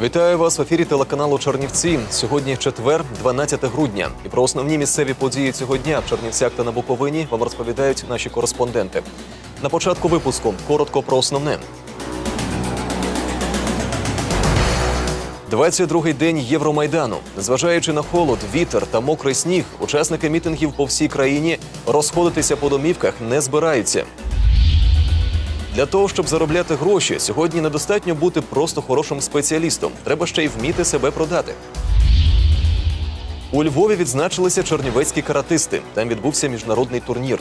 Вітаю вас в ефірі телеканалу Чернівці. Сьогодні четвер, 12 грудня. І про основні місцеві події цього дня в Чернівцях та на Буковині вам розповідають наші кореспонденти. На початку випуску коротко про основне. 22-й день Євромайдану. Незважаючи на холод, вітер та мокрий сніг, учасники мітингів по всій країні розходитися по домівках не збираються. Для того, щоб заробляти гроші, сьогодні недостатньо бути просто хорошим спеціалістом. Треба ще й вміти себе продати. У Львові відзначилися чернівецькі каратисти. Там відбувся міжнародний турнір.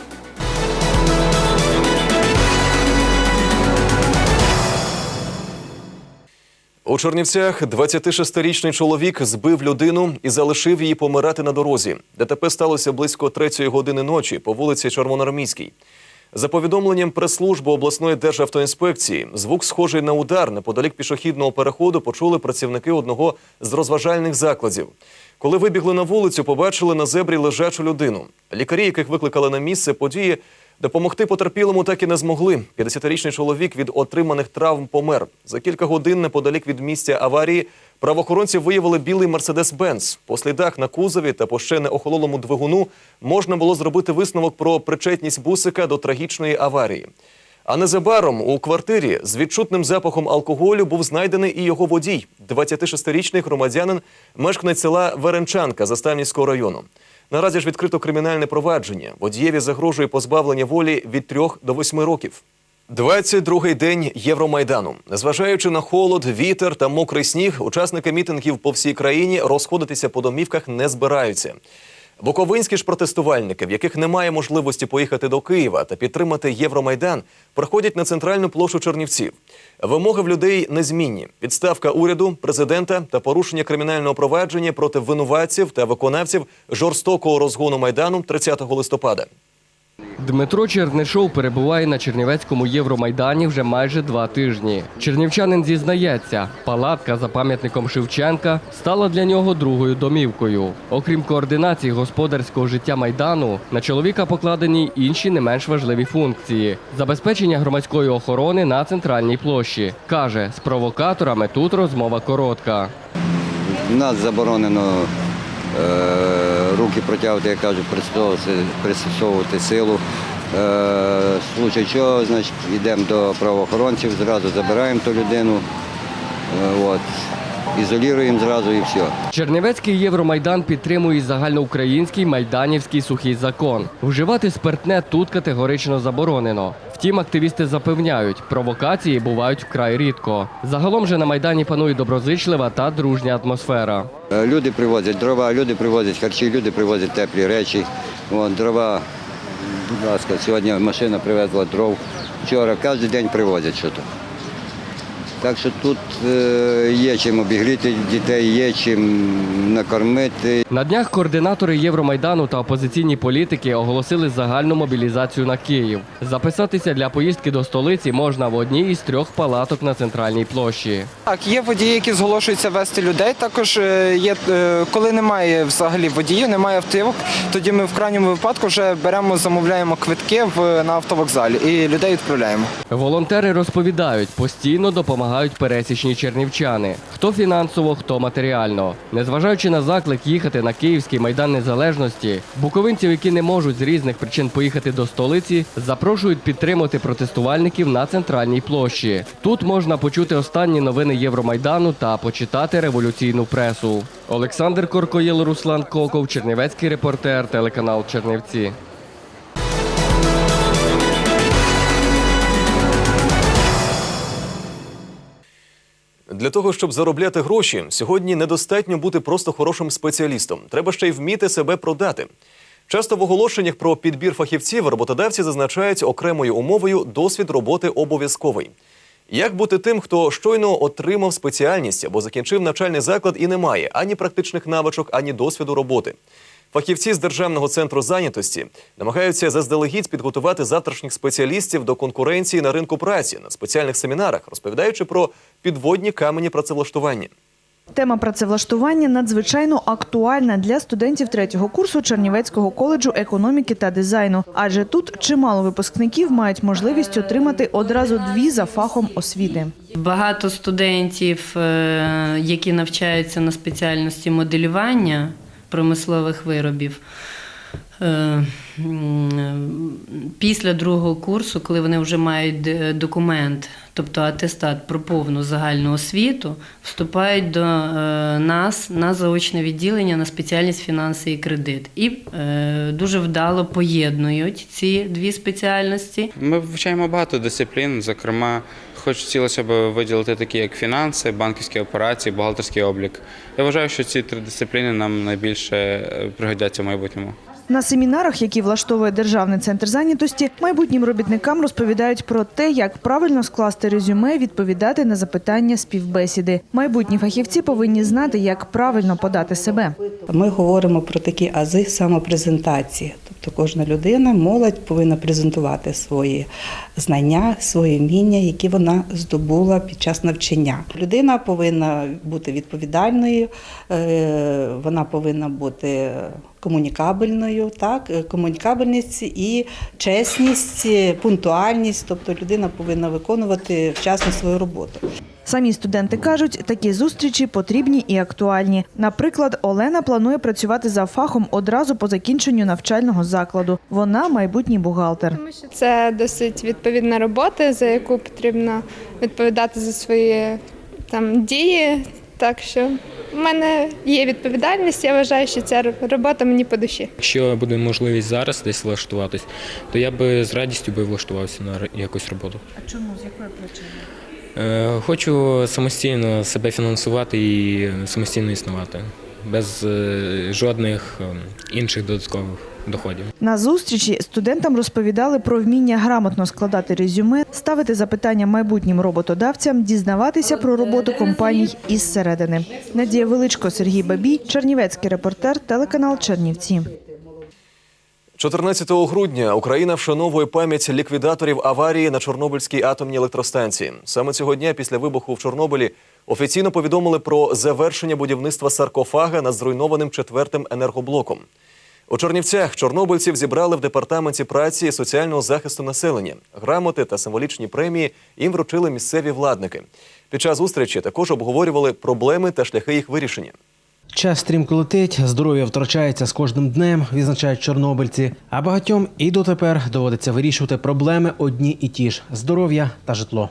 У Чернівцях 26-річний чоловік збив людину і залишив її помирати на дорозі. ДТП сталося близько третьої години ночі по вулиці Червоноармійській. За повідомленням прес-служби обласної державтоінспекції, звук схожий на удар неподалік пішохідного переходу почули працівники одного з розважальних закладів. Коли вибігли на вулицю, побачили на зебрі лежачу людину. Лікарі, яких викликали на місце події, допомогти потерпілому так і не змогли. 50-річний чоловік від отриманих травм помер. За кілька годин неподалік від місця аварії правоохоронці виявили білий Мерседес-Бенц. По слідах на кузові та по ще не охололому двигуну можна було зробити висновок про причетність бусика до трагічної аварії. А незабаром у квартирі з відчутним запахом алкоголю був знайдений і його водій, 26-річний громадянин, мешканець села Веренчанка Заставнівського району. Наразі ж відкрито кримінальне провадження. Водієві загрожує позбавлення волі від 3 до 8 років. 22-й день Євромайдану. Незважаючи на холод, вітер та мокрий сніг, учасники мітингів по всій країні розходитися по домівках не збираються. Буковинські ж протестувальники, в яких немає можливості поїхати до Києва та підтримати Євромайдан, приходять на центральну площу Чернівців. Вимоги в людей незмінні: відставка уряду, президента та порушення кримінального провадження проти винуватців та виконавців жорстокого розгону майдану 30 листопада. Дмитро Чернишов перебуває на Чернівецькому Євромайдані вже майже два тижні. Чернівчанин зізнається, палатка за пам'ятником Шевченка стала для нього другою домівкою. Окрім координації господарського життя майдану, на чоловіка покладені інші не менш важливі функції: забезпечення громадської охорони на центральній площі. каже, з провокаторами тут розмова коротка. У нас заборонено е, руки протягувати, як кажуть, пристосовувати, силу. Е, в случай чого, значить, йдемо до правоохоронців, зразу забираємо ту людину, е, от, ізолюємо зразу і все. Чернівецький Євромайдан підтримує загальноукраїнський майданівський сухий закон. Вживати спиртне тут категорично заборонено. Втім, активісти запевняють, провокації бувають вкрай рідко. Загалом же на майдані панує доброзичлива та дружня атмосфера. Е, Люди привозять дрова, люди привозять харчі, люди привозять теплі речі. Вон, дрова, будь ласка, сьогодні машина привезла дров. Вчора кожен день привозять щось. Так що тут е, є чим обігріти дітей, є чим накормити. На днях координатори Євромайдану та опозиційні політики оголосили загальну мобілізацію на Київ. Записатися для поїздки до столиці можна в одній із трьох палаток на центральній площі. Так, є водії, які зголошуються вести людей. Також е, є, е, коли немає взагалі водіїв, немає автівок, тоді ми в крайньому випадку вже беремо, замовляємо квитки в, на автовокзалі і людей відправляємо. Волонтери розповідають, постійно допомагають пересічні чернівчани. Хто фінансово, хто матеріально. Незважаючи на заклик їхати на Київський майдан незалежності, буковинців, які не можуть з різних причин поїхати до столиці, запрошують підтримати протестувальників на центральній площі. Тут можна почути останні новини Євромайдану та почитати революційну пресу. Олександр Коркоєл, Руслан Коков, Чернівецький репортер, телеканал Чернівці. Для того, щоб заробляти гроші, сьогодні недостатньо бути просто хорошим спеціалістом. Треба ще й вміти себе продати. Часто в оголошеннях про підбір фахівців роботодавці зазначають окремою умовою досвід роботи обов'язковий. Як бути тим, хто щойно отримав спеціальність або закінчив навчальний заклад і не має ані практичних навичок, ані досвіду роботи? Фахівці з Державного центру зайнятості намагаються заздалегідь підготувати завтрашніх спеціалістів до конкуренції на ринку праці на спеціальних семінарах, розповідаючи про підводні камені працевлаштування. Тема працевлаштування надзвичайно актуальна для студентів третього курсу Чернівецького коледжу економіки та дизайну, адже тут чимало випускників мають можливість отримати одразу дві за фахом освіти. Багато студентів, е, які навчаються на спеціальності моделювання промислових виробів. Е, Після другого курсу, коли вони вже мають документ, тобто атестат про повну загальну освіту, вступають до е, нас на заочне відділення на спеціальність фінанси і кредит. І е, дуже вдало поєднують ці дві спеціальності. Ми вивчаємо багато дисциплін, зокрема, хотілося б виділити такі, як фінанси, банківські операції, бухгалтерський облік. Я вважаю, що ці три дисципліни нам найбільше е, пригодяться в майбутньому. На семінарах, які влаштовує Державний центр зайнятості, майбутнім робітникам розповідають про те, як правильно скласти резюме, відповідати на запитання співбесіди. Майбутні фахівці повинні знати, як правильно подати себе. Ми говоримо про такі ази самопрезентації. Тобто кожна людина, молодь повинна презентувати свої знання, свої вміння, які вона здобула під час навчання. Людина повинна бути відповідальною, е, вона повинна бути комунікабельною, так, е, комунікабельність і чесність, е, пунктуальність. Тобто людина повинна виконувати вчасно свою роботу. Самі студенти кажуть, такі зустрічі потрібні і актуальні. Наприклад, Олена планує працювати за фахом одразу по закінченню навчального закладу. Вона майбутній бухгалтер. Тому що це досить відповідна робота, за яку потрібно відповідати за свої там дії. Так що в мене є відповідальність. Я вважаю, що ця робота мені по душі. Якщо буде можливість зараз десь влаштуватись, то я би з радістю би влаштувався на якусь роботу. А чому з якої причини? Е, Хочу самостійно себе фінансувати і самостійно існувати, без е, жодних е, інших додаткових доходів. На зустрічі студентам розповідали про вміння грамотно складати резюме, ставити запитання майбутнім роботодавцям, дізнаватися про роботу компаній із середини. Надія Величко, Сергій Бабій, Чернівецький репортер, телеканал Чернівці. 14 грудня Україна вшановує пам'ять ліквідаторів аварії на Чорнобильській атомній електростанції. Саме цього дня після вибуху в Чорнобилі офіційно повідомили про завершення будівництва саркофага над зруйнованим четвертим енергоблоком. У Чернівцях чорнобильців зібрали в департаменті праці і соціального захисту населення. Грамоти та символічні премії їм вручили місцеві владники. Під час зустрічі також обговорювали проблеми та шляхи їх вирішення. Час стрімко летить, здоров'я втрачається з кожним днем, відзначають чорнобильці. А багатьом і дотепер доводиться вирішувати проблеми одні і ті ж здоров'я та житло.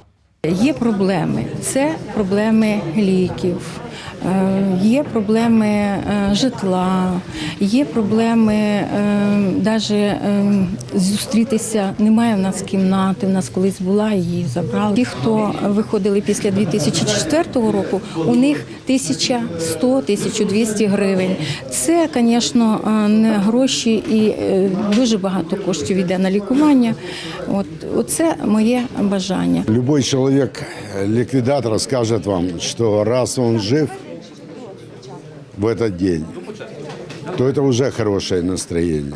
Є проблеми. Це проблеми ліків, є проблеми е, житла, є проблеми навіть зустрітися. Немає в нас кімнати. В нас колись була її забрали. Ті, хто виходили після 2004 року, у них 1100-1200 гривень. Це, звісно, е, не гроші і е, дуже багато коштів йде на лікування. От оце моє бажання. Любой человек, э, ликвидатор, скажет вам, что раз он жив в этот день, то это уже хорошее настроение.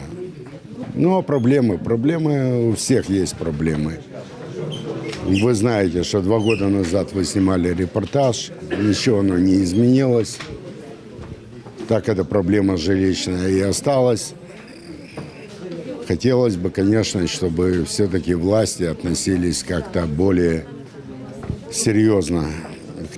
Ну, а проблемы? Проблемы, у всех есть проблемы. Вы знаете, что два года назад вы снимали репортаж, ничего оно не изменилось. Так эта проблема жилищная и осталась. Хотелось бы, конечно, чтобы все-таки власти относились как-то более серьезно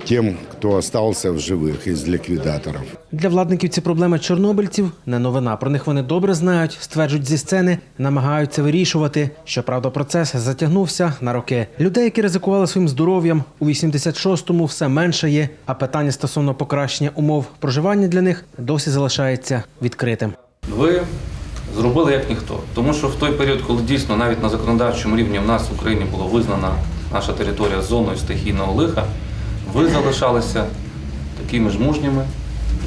тем, кто остался в живых из ликвидаторов. Для владників ці проблеми чорнобильців не новина. Про них вони добре знають, стверджують зі сцени, намагаються вирішувати. Щоправда, процес затягнувся на роки. Людей, які ризикували своїм здоров'ям, у 86-му все менше є, а питання стосовно покращення умов проживання для них досі залишається відкритим. Ви зробили як ніхто. Тому що в той період, коли дійсно навіть на законодавчому рівні в нас в Україні було визнана наша територія зоною стихійного лиха, ви залишалися такими ж мужніми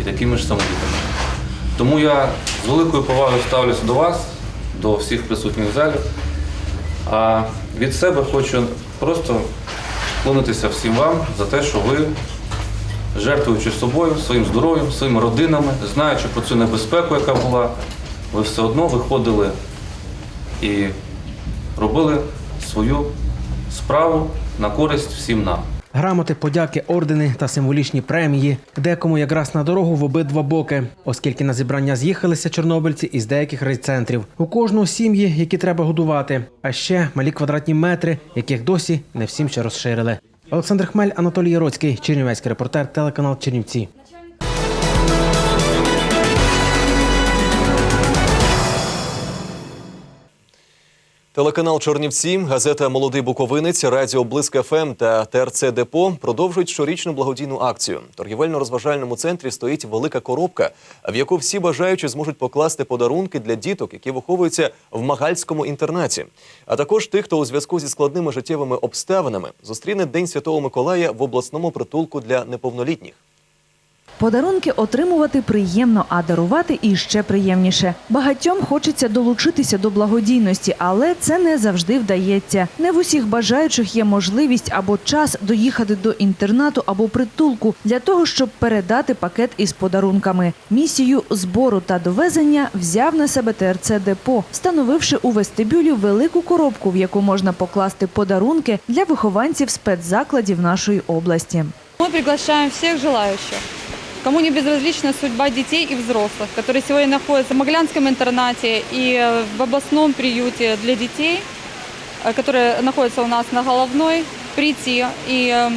і такими ж самовідданими. Тому я з великою повагою ставлюся до вас, до всіх присутніх в залі. А від себе хочу просто вклонитися всім вам за те, що ви жертвуючи собою, своїм здоров'ям, своїми родинами, знаючи про цю небезпеку, яка була, ви все одно виходили і робили свою справу на користь всім нам. Грамоти, подяки, ордени та символічні премії. Декому якраз на дорогу в обидва боки, оскільки на зібрання з'їхалися чорнобильці із деяких райцентрів. У кожного сім'ї, які треба годувати, а ще малі квадратні метри, яких досі не всім ще розширили. Олександр Хмель, Анатолій Яроцький, Чернівецький репортер, телеканал Чернівці. Телеканал Чорнівці, газета Молодий Буковинець, Радіо Блиск ФМ та ТРЦ Депо продовжують щорічну благодійну акцію. В торгівельно-розважальному центрі стоїть велика коробка, в яку всі бажаючі зможуть покласти подарунки для діток, які виховуються в магальському інтернаті, а також тих, хто у зв'язку зі складними життєвими обставинами зустріне День Святого Миколая в обласному притулку для неповнолітніх. Подарунки отримувати приємно, а дарувати іще приємніше. Багатьом хочеться долучитися до благодійності, але це не завжди вдається. Не в усіх бажаючих є можливість або час доїхати до інтернату або притулку для того, щоб передати пакет із подарунками. Місію збору та довезення взяв на себе ТРЦ Депо, встановивши у вестибюлі велику коробку, в яку можна покласти подарунки для вихованців спецзакладів нашої області. Мы приглашаем всех желающих, кому не безразлична судьба детей и взрослых, которые сегодня находятся в Моглянском интернате и э, в областном приюте для детей, э, который находится у нас на Головной, прийти и э,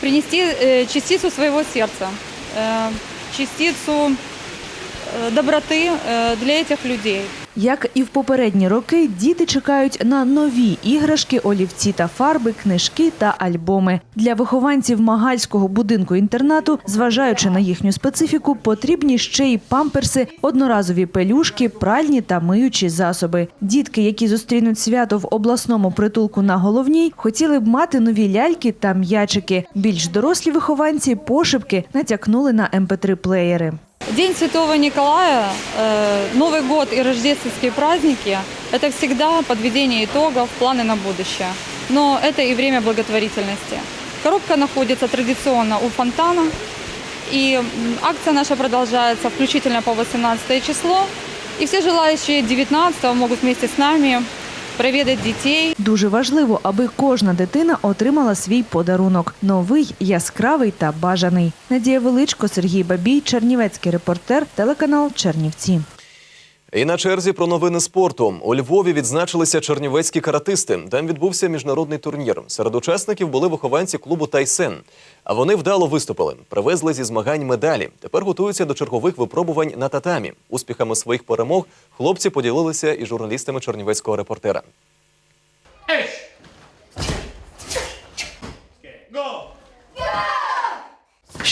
принести э, частицу своего сердца, э, частицу э, доброты э, для этих людей. Як і в попередні роки, діти чекають на нові іграшки, олівці та фарби, книжки та альбоми. Для вихованців Магальського будинку інтернату, зважаючи на їхню специфіку, потрібні ще й памперси, одноразові пелюшки, пральні та миючі засоби. Дітки, які зустрінуть свято в обласному притулку на головній, хотіли б мати нові ляльки та м'ячики. Більш дорослі вихованці пошепки натякнули на ем mp3 плеєри. День Святого Николая, э, Новый год и рождественские праздники – это всегда подведение итогов, планы на будущее. Но это и время благотворительности. Коробка находится традиционно у фонтана, и м, акция наша продолжается включительно по 18 число. И все желающие 19 могут вместе с нами проведать дітей. Дуже важливо, аби кожна дитина отримала свій подарунок новий, яскравий та бажаний. Надія Величко, Сергій Бабій, Чернівецький репортер, телеканал Чернівці. І на черзі про новини спорту. У Львові відзначилися чернівецькі каратисти. Там відбувся міжнародний турнір. Серед учасників були вихованці клубу Тайсен. А вони вдало виступили, привезли зі змагань медалі. Тепер готуються до чергових випробувань на татамі. Успіхами своїх перемог хлопці поділилися із журналістами чернівецького репортера.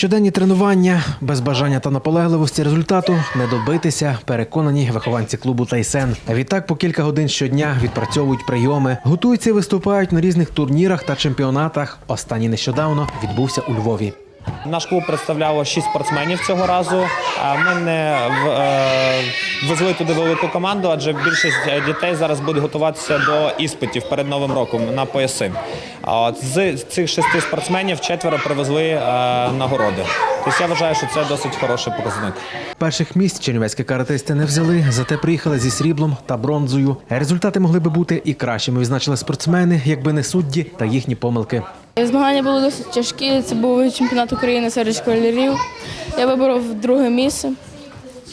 Щоденні тренування без бажання та наполегливості результату не добитися, переконані вихованці клубу Тайсен. Відтак по кілька годин щодня відпрацьовують прийоми, готуються і виступають на різних турнірах та чемпіонатах. Останній нещодавно відбувся у Львові. Наш клуб представляло шість спортсменів цього разу. Ми не е, везли туди велику команду, адже більшість е, дітей зараз будуть готуватися до іспитів перед новим роком на пояси. От з цих шести спортсменів четверо привезли е, нагороди. Тобто я вважаю, що це досить хороший показник. Перших місць чернівецькі каратисти не взяли, зате приїхали зі сріблом та бронзою. Результати могли би бути і кращими. Відзначили спортсмени, якби не судді та їхні помилки. Змагання були досить тяжкі. Це був чемпіонат України серед школярів. Я виборов друге місце.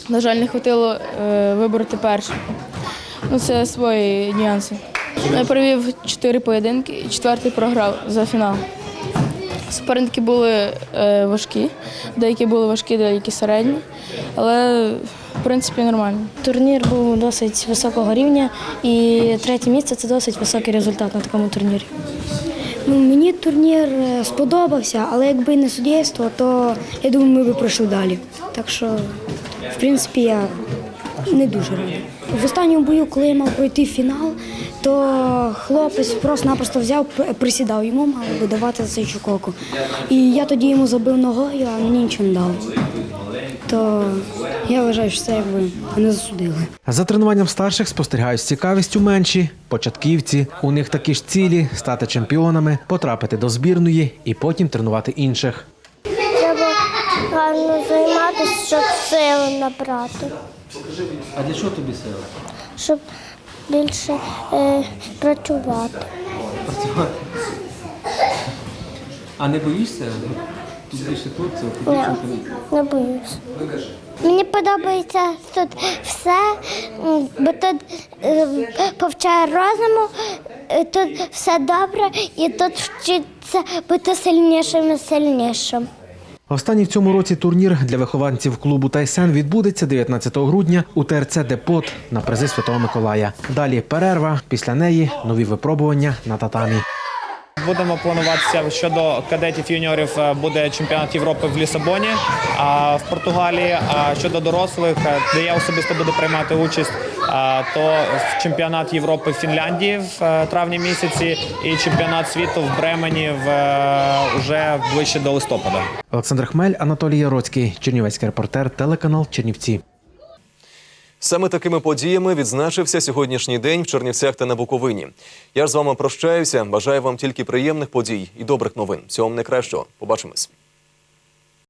На жаль, не вистачило е, вибороти перше. Ну, це свої нюанси. Я провів чотири поєдинки і четвертий програв за фінал. Суперники були е, важкі, деякі були важкі, деякі середні, але в принципі нормально. Турнір був досить високого рівня, і третє місце це досить високий результат на такому турнірі. Ну, мені турнір е, сподобався, але якби не суддівство, то я думаю, ми б пройшли далі. Так що, в принципі, я не дуже радий. В останньому бою, коли я мав пройти фінал, то хлопець просто-напросто взяв, присідав, йому мали би давати за цей чукоку. І я тоді йому забив ногою, а мені нічого не дав. То я вважаю, що це якби мене засудили. За тренуванням старших спостерігають з цікавістю менші початківці. У них такі ж цілі стати чемпіонами, потрапити до збірної і потім тренувати інших. Треба гарно займатися, щоб сили набрати, А для чого тобі сила? щоб більше е, працювати. А не боїшся? Ні, не боюсь. Мені подобається тут все, бо тут е, повчає розуму, е, тут все добре і тут вчиться бути сильнішим і сильнішим. Останній в цьому році турнір для вихованців клубу Тайсен відбудеться 19 грудня у ТРЦ Депот на призи Святого Миколая. Далі перерва, після неї нові випробування на татамі. Будемо плануватися щодо кадетів юніорів. е, Буде чемпіонат Європи в Лісабоні, а в Португалії. А щодо дорослих, е, де я особисто буду приймати участь, то в чемпіонат Європи в Фінляндії в е, травні місяці і чемпіонат світу в Бремені в е, уже ближче до листопада. Олександр Хмель, Анатолій Яроцький, Чернівецький репортер, телеканал Чернівці. Саме такими подіями відзначився сьогоднішній день в Чернівцях та на Буковині. Я ж з вами прощаюся. Бажаю вам тільки приємних подій і добрих новин. Всього вам найкращого. Побачимось.